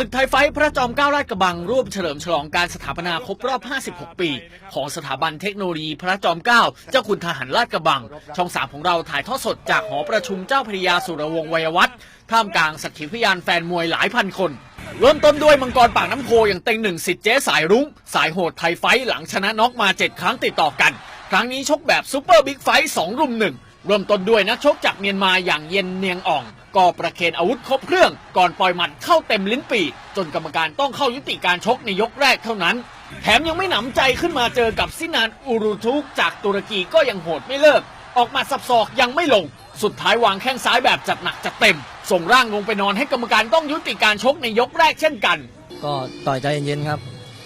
ศึกไทยไฟท์พระจอมเกล้าราชกระบังร่วมเฉลิมฉลองการสถาปนาครบรอบ 56 ปี ของสถาบันเทคโนโลยีพระจอมเกล้าเจ้าคุณทหารราชกระบัง ช่องสามของเราถ่ายทอดสดจากหอประชุมเจ้าพระยาสุรวงศ์วัยวัฒน์ท่ามกลางสักขีพยานแฟนมวยหลายพันคนเริ่มต้นด้วยมังกรปากน้ำโพอย่างเต็งหนึ่งสิทธิ์เจ๊สายรุ้ง สายโหดไทยไฟท์หลังชนะน็อกมา 7 ครั้งติดต่อกัน ครั้งนี้ชกแบบซูเปอร์บิ๊กไฟท์สองรุมหนึ่ง เริ่มต้นด้วยนักชกจากเมียนมาอย่างเย็นเนียงอ่อง ก็ประเคนอาวุธครบเครื่อง ก่อนปล่อยหมัดเข้าเต็มลิ้นปี จนกรรมการต้องเข้ายุติการชกในยกแรกเท่านั้น แถมยังไม่หนำใจขึ้นมาเจอกับซินานอูรุทุกจากตุรกีก็ยังโหดไม่เลิก ออกมาสับศอกยังไม่ลง สุดท้ายวางแข้งซ้ายแบบจัดหนักจัดเต็ม ส่งร่างลงไปนอนให้กรรมการต้องยุติการชกในยกแรกเช่นกัน ก็ต่อยใจเย็นๆครับ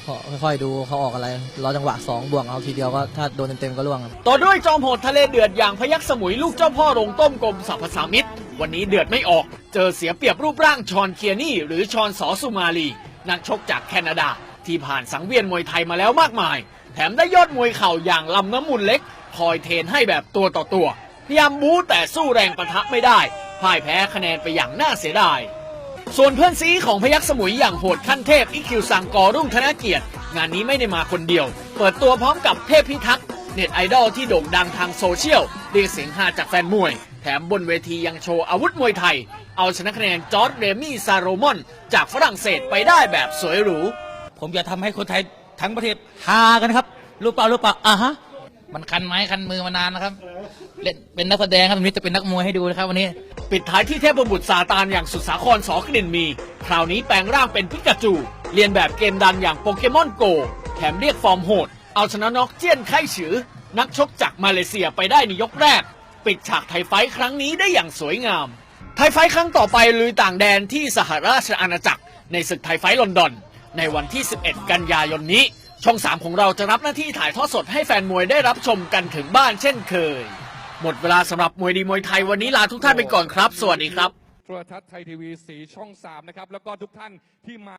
ค่อยๆดูเขาออกอะไรรอจังหวะสองบวกเอาทีเดียวก็ถ้าโดนเต็มๆก็ล่วงครับต่อด้วยจอมโหดทะเลเดือดอย่างพยักสมุยลูกเจ้าพ่อโรงต้มกรมสรรพสามิตวันนี้เดือดไม่ออก เจอเสียเปรียบรูปร่างชอนเคียนี่ หรือชอนสอสุมาลี นักชกจากแคนาดา ที่ผ่านสังเวียนมวยไทยมาแล้วมากมาย แถมได้ยอดมวยเข่าอย่างลำน้ำมุนเล็ก คอยเทนให้แบบตัวต่อตัวพยายามบู๊แต่สู้แรงประทะไม่ได้พ่ายแพ้คะแนนไปอย่างน่าเสียดาย ส่วนเพื่อนซีของพยักสมุยอย่างโหดขั้นเทพอีคิวสังกอรุ่งธนเกียรติ งานนี้ไม่ได้มาคนเดียว เปิดตัวพร้อมกับเทพพิทักษ์เน็ตไอดอลที่โด่งดังทางโซเชียลเรียกเสียงฮาจากแฟนมวย แถมบนเวทียังโชว์อาวุธมวยไทย เอาชนะคะแนนจอร์ดเรมี่ซาโรมอน จากฝรั่งเศสไปได้แบบสวยหรู ผมจะทำให้คนไทยทั้งประเทศฮากันครับ รู้เปล่ารู้เปล่าอะฮะ มันคันไม้คันมือมานานนะครับ เล่นเป็นนักแสดงครับวันนี้จะเป็นนักมวยให้ดูนะครับวันนี้ ปิดท้ายที่เทพบุตรซาตานอย่างสุดสาครสอกลิ่นมี คราวนี้แปลงร่างเป็นพิกาจู เรียนแบบเกมดันอย่างโปเกมอนโก แถมเรียกฟอร์มโหด เอาชนะน็อกเจี้ยนไข่ฉือ นักชกจากมาเลเซียไปได้ในยกแรก ปิดฉากไทยไฟท์ครั้งนี้ได้อย่างสวยงาม ไทยไฟท์ครั้งต่อไปลุยต่างแดนที่สหราชอาณาจักร ในศึกไทยไฟท์ลอนดอน ในวันที่ 11 กันยายนนี้ ช่อง 3 ของเราจะรับหน้าที่ถ่ายทอดสดให้แฟนมวยได้รับชมกันถึงบ้านเช่นเคย หมดเวลาสำหรับมวยดีมวยไทยวันนี้ลาทุกท่านไปก่อนครับ สวัสดีครับ โทรทัศน์ไทยทีวีสีช่อง 3 นะครับ แล้วก็ทุกท่านที่มา